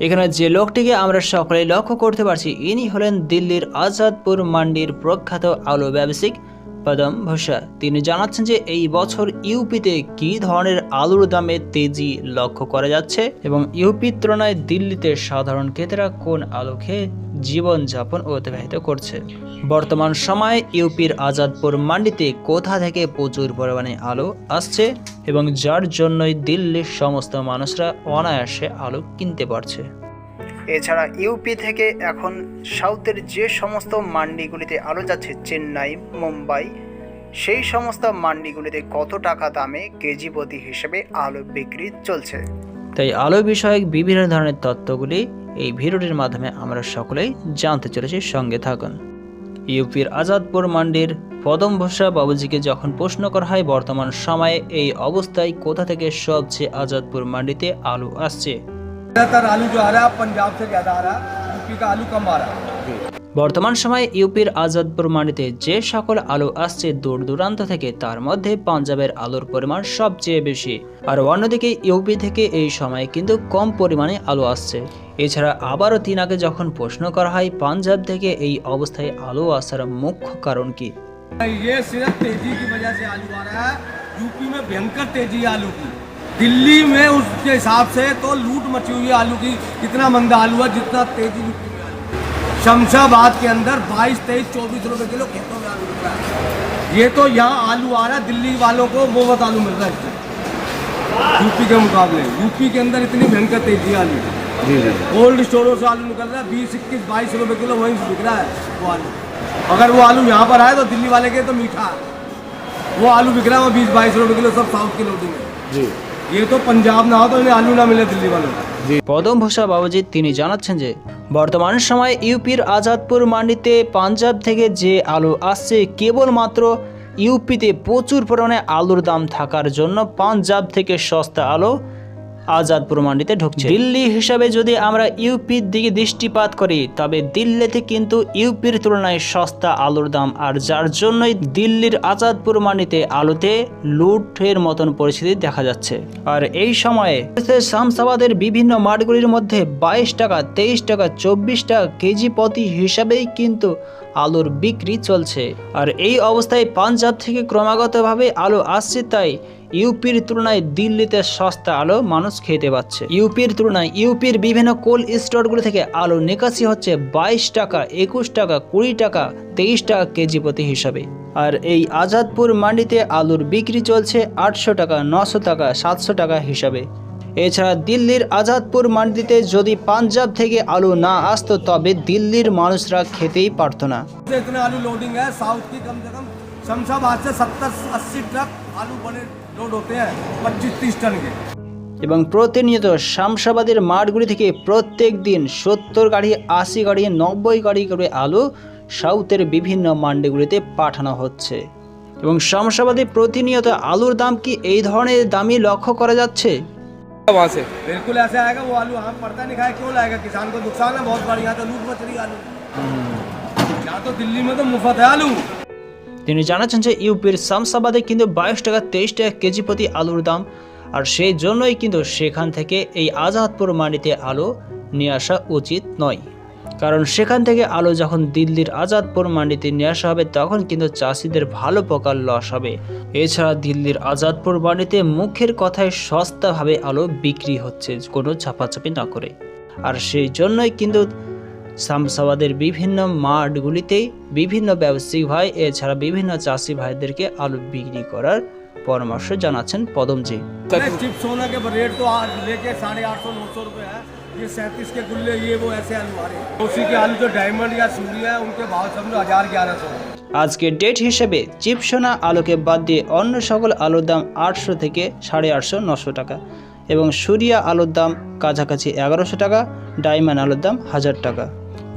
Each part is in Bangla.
এখানে যে লোকটিকে আমরা সকলে লক্ষ্য করতে পারছি, ইনি হলেন দিল্লির আজাদপুর মান্ডির প্রখ্যাত আলো ব্যবসায়িক পদম ভোসা তিনি জানাচ্ছেন যে এই বছর ইউপিতে কি ধরনের আলুর দামে তেজি লক্ষ্য করা যাচ্ছে এবং ইউপির তুলনায় দিল্লিতে সাধারণ ক্রেতারা কোন আলু খেয়ে জীবনযাপন অতিবাহিত করছে। বর্তমান সময়ে ইউপির আজাদপুর মান্ডিতে কোথা থেকে প্রচুর পরিমাণে আলো আসছে এবং যার জন্যই দিল্লির সমস্ত মানুষরা অনায়াসে আলো কিনতে পারছে? এছাড়া ইউপি থেকে এখন সাউথের যে সমস্ত মান্ডিগুলিতে আলো যাচ্ছে চেন্নাই মুম্বাই সেই সমস্ত মান্ডিগুলিতে কত টাকা দামে কেজি প্রতি হিসেবে আলু বিক্রি চলছে? তাই আলু বিষয়ক বিভিন্ন ধরনের তথ্যগুলি এই ভিডিওটির মাধ্যমে আমরা সকলেই জানতে চলেছি সঙ্গে থাকুন ইউপির আজাদপুর মান্ডির পদম ভোসা বাবুজিকে যখন প্রশ্ন করা হয় বর্তমান সময়ে এই অবস্থায় কোথা থেকে সবচেয়ে আজাদপুর মান্ডিতে আলু আসছে ज़्यादातर आलू जो आ रहा है पंजाब से ज़्यादा आ रहा है यूपी का आलू कम आ रहा है বর্তমান সময়ে ইউপির আজাদপুর মান্ডিতে যে সকল আলু আসছে দূর দূরান্ত থেকে তার মধ্যে পাঞ্জাবের আলুর পরিমাণ সবচেয়ে বেশি আর অন্যদিকে ইউপি থেকে এই সময়ে কিন্তু কম পরিমাণে আলু আসছে এছাড়া আবারও তিন আগে যখন প্রশ্ন করা হয় পাঞ্জাব থেকে এই অবস্থায় আলু আসার মুখ্য কারণ কি ये सिर्फ तेजी की वजह से आलू आ रहा है यूपी में भयंकर तेजी है आलू की दिल्ली में उसके हिसाब से तो लूट मची हुई है आलू की इतना मंदा आलू है जितना तेजी यूपी में आलू है। शमशाबाद के अंदर 22 तेईस चौबीस रुपए किलो खेतों में आलू मिल रहा है। ये तो यहाँ आलू आ रहा है दिल्ली वालों को वो मुफ़्त आलू मिल रहा है यूपी के मुकाबले। यूपी के अंदर इतनी भयंकर तेज़ी आलू। कोल्ड स्टोरों से आलू निकल रहा है बीस इक्कीस बाईस रुपए किलो वहीं से बिक रहा है वो आलू। अगर वो आलू यहाँ पर आए तो दिल्ली वाले के तो मीठा वो आलू बिक रहा है वहाँ बीस बाईस रुपए किलो सब साउथ की लोडिंग है। ये तो पंजाब ना हो तो इन्हें आलू ना मिले दिल्ली वालों को। পদম ভূষা বাবাজি, তিনি জানাচ্ছেন যে, বর্তমান সময়ে ইউপির আজাদপুর মান্ডিতে পাঞ্জাব থেকে যে আলু আসছে, কেবলমাত্র ইউপিতে প্রচুর পরিমাণে আলুর দাম থাকার জন্য পাঞ্জাব থেকে সস্তা আলু আজাদপুর মান্ডিতে ঢুকছে। দিল্লি হিসাবে যদি আমরা ইউপির দিকে দৃষ্টিপাত করি, তবে দিল্লিতে কিন্তু ইউপির তুলনায় সস্তা আলুর দাম। আর যার জন্যই দিল্লির আজাদপুর মান্ডিতে আলুতে লুটের মতন পরিস্থিতি দেখা যাচ্ছে। আর এই সময়ে শামসাবাদের বিভিন্ন মাঠগুলির মধ্যে বাইশ টাকা, তেইশ টাকা, চব্বিশ টাকা কেজি প্রতি হিসাবেই কিন্তু আলুর বিক্রি চলছে। আর এই অবস্থায় পাঞ্জাব থেকে ক্রমাগতভাবে আলু আসছে, তাই ইউপির তুলনায় দিল্লিতে সস্তা আলু মানুষ খেতে পাচ্ছে ইউপির তুলনায় ইউপির বিভিন্ন কোল্ড স্টোরগুলো থেকে আলু নিকাশি হচ্ছে বাইশ টাকা একুশ টাকা কুড়ি টাকা তেইশ টাকা কেজি প্রতি হিসাবে আর এই আজাদপুর মান্ডিতে আলুর বিক্রি চলছে আটশো টাকা নশো টাকা সাতশো টাকা হিসাবে এছাড়া দিল্লির আজাদপুর মান্ডিতে যদি পাঞ্জাব থেকে আলু না আসতো তবে দিল্লির মানুষরা খেতেই পারতো না से इतने आलू लोडिंग है साउथ की कम से कम शमशाबाद से सत्तर अस्सी ट्रक आलू बने लोड होते हैं पच्चीस तीस टन के এবং প্রতিনিয়ত শামসাবাদের মাঠগুলি থেকে প্রত্যেক দিন সত্তর গাড়ি আশি গাড়ি নব্বই গাড়ি করে আলু সাউথের বিভিন্ন মান্ডিগুলিতে পাঠানো হচ্ছে এবং শামসাবাদে প্রতিনিয়ত আলুর দাম কি এই ধরনের দামই লক্ষ্য করা যাচ্ছে वहाँ से बिल्कुल ऐसे आएगा वो आलू हम पड़ता नहीं खाए क्यों लाएगा किसान को नुकसान है बहुत बड़ी यहाँ तो लूट मच रही है आलू यहाँ तो दिल्ली में तो मुफ्त है आलू তিনি জানাচ্ছেন যে ইউপির শামসাবাদে কিন্তু বাইশ টাকা তেইশ টাকা কেজি প্রতি আলুর দাম, আর সেই জন্যই কিন্তু সেখান থেকে এই আজাদপুর মান্ডিতে আলু নিয়ে আসা উচিত নয়। কারণ সেখান থেকে আলু যখন দিল্লির আজাদপুর মান্ডিতে নিয়ে আসা হবে, তখন কিন্তু চাষিদের ভালো প্রকার লস হবে। এছাড়া দিল্লির আজাদপুর মান্ডিতে মুখের কথায় সস্তাভাবে আলু বিক্রি হচ্ছে কোনো চাপাচাপি না করে। আর সেই জন্যই কিন্তু শামসাবাদের বিভিন্ন মাঠগুলিতেই বিভিন্ন ব্যবসায়িক ভাই এছাড়া বিভিন্ন চাষি ভাইদেরকে আলু বিক্রি করার পরামর্শ জানাচ্ছেন পদমজি अरे चिप्स सोना के रेट तो आज लेके साढ़े आठ सौ नौ सौ रुपये है ये सैंतीस के गुल्ले ये वो ऐसे आलू आ रहे हैं उसी के आलू जो डायमंड या सूर्य है उनके भाव समझो हजार ग्यारह सौ আজকে ডেট হিসেবে চিপসোনা আলুকে বাদ দিয়ে অন্য সকল আলুর দাম আটশো থেকে সাড়ে আটশো নশো টাকা এবং সুরিয়া আলুর দাম কাছাকাছি এগারোশো টাকা ডায়মন্ড আলুর দাম হাজার টাকা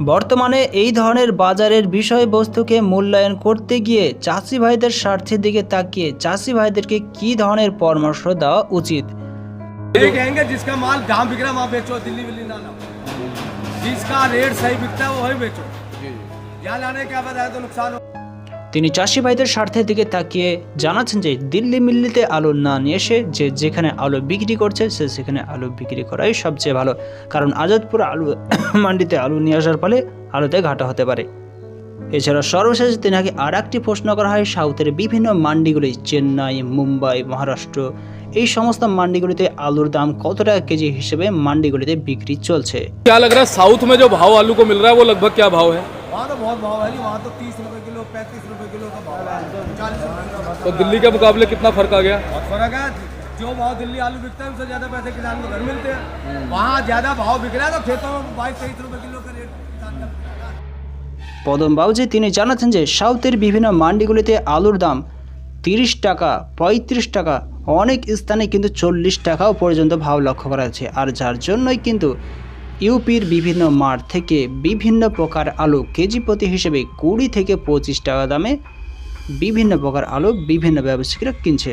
বর্তমানে এই ধরনের বাজারের বিষয়বস্তুকে মূল্যায়ন করতে গিয়ে চাষি ভাইদের স্বার্থের দিকে তাকিয়ে চাষি ভাইদেরকে কী ধরনের পরামর্শ দেওয়া উচিত ये कहेंगे जिसका माल जहाँ बिक रहा है वहाँ बेचो दिल्ली विल्ली ना लाओ जिसका रेट सही बिकता है वो वही बेचो यहाँ लाने क्या फायदा है तो नुकसान हो তিনি চাষি ভাইদের স্বার্থের দিকে তাকিয়ে জানাচ্ছেন যে দিল্লি মিল্লিতে আলু না নিয়ে এসে যে যেখানে আলু বিক্রি করছে সে সেখানে আলু বিক্রি করাই সবচেয়ে ভালো কারণ আজাদপুর আলু মান্ডিতে আলু নিয়ে আসার ফলে আলুতে ঘাটা হতে পারে এছাড়া সর্বশেষ তিনাকে আর একটি প্রশ্ন করা হয় সাউথের বিভিন্ন মান্ডিগুলি চেন্নাই মুম্বাই মহারাষ্ট্র এই সমস্ত মান্ডিগুলিতে আলুর দাম কত টাকা কেজি হিসেবে মান্ডিগুলিতে বিক্রি চলছে क्या लग रहा है साउथ में जो भाव आलू को मिल रहा है वो लगभग क्या भाव है वहाँ तो बहुत भाव है जी वहाँ तो तीस तो दिल्ली के मुकाबले कितना फर्क आ गया बहुत फर्क है जो भाव दिल्ली आलू बिकता है उससे ज्यादा पैसे किसान को घर मिलते हैं वहाँ ज्यादा भाव बिक रहा है तो खेतों में बाईस तेईस रुपए किलो का रेट किसान का बिक रहा है। পদম বাউজি তিনি জানাচ্ছেন যে সাউথের বিভিন্ন মান্ডিগুলিতে আলুর দাম তিরিশ টাকা পঁয়ত্রিশ টাকা অনেক স্থানে কিন্তু চল্লিশ টাকাও পর্যন্ত ভাব লক্ষ্য করা যাচ্ছে আর যার জন্যই কিন্তু ইউপির বিভিন্ন মাঠ থেকে বিভিন্ন প্রকার আলু কেজি প্রতি হিসেবে কুড়ি থেকে পঁচিশ টাকা দামে বিভিন্ন প্রকার আলো বিভিন্ন ব্যবসায়ীরা কিনছে।